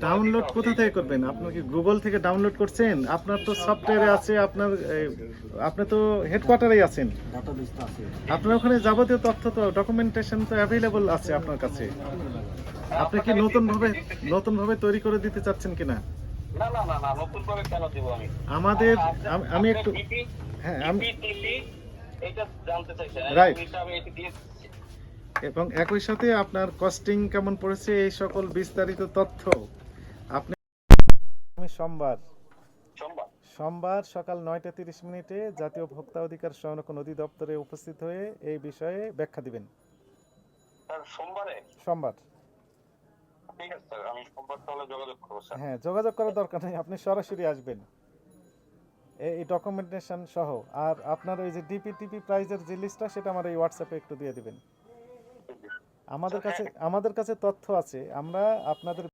Download কোথা থেকে করবেন? আপনার কি গুগল থেকে ডাউনলোড করছেন? আপনার তো সফটওয়্যারে আছে আপনার আপনি তো হেডকোয়ার্টারেই আছেন। আপনার ওখানে যাবতীয় তথ্য তো ডকুমেন্টেশন তো অ্যাভেলেবল আছে আপনার কাছে। আপনি কি নতুন ভাবে নতুন ভাবে তৈরি করে দিতে চাচ্ছেন কিনা? না না না না নতুন করে কেন দিব আমি? আমাদের আমি- একটু হ্যাঁ আমি DP, এবং একই সাথে আপনার কস্টিং কেমন পড়েছে এই সকল বিস্তারিত তথ্য আপনি সোমবার। সোমবার? সোমবার সকাল নয়টা তিরিশ মিনিটে জাতীয় ভোক্তা অধিকার সংরক্ষণ অধিদপ্তরে উপস্থিত হয়ে এই বিষয়ে ব্যাখ্যা দিবেন। স্যার সোমবারে? সোমবার। ঠিক আছে স্যার আমি সোমবার তাহলে যোগাযোগ করব স্যার। হ্যাঁ যোগাযোগ করার দরকার নেই আপনি সরাসরি আসবেন। এই- এই ডকুমেন্টেশন সহ আর আপনার ওই যে ডিপি টিপি প্রাইজের যে লিস্টটা সেটা আমার এই হোয়াটসঅ্যাপে একটু দিয়ে দিবেন। আমাদের কাছে আমাদের কাছে তথ্য আছে। আমরা আপনাদের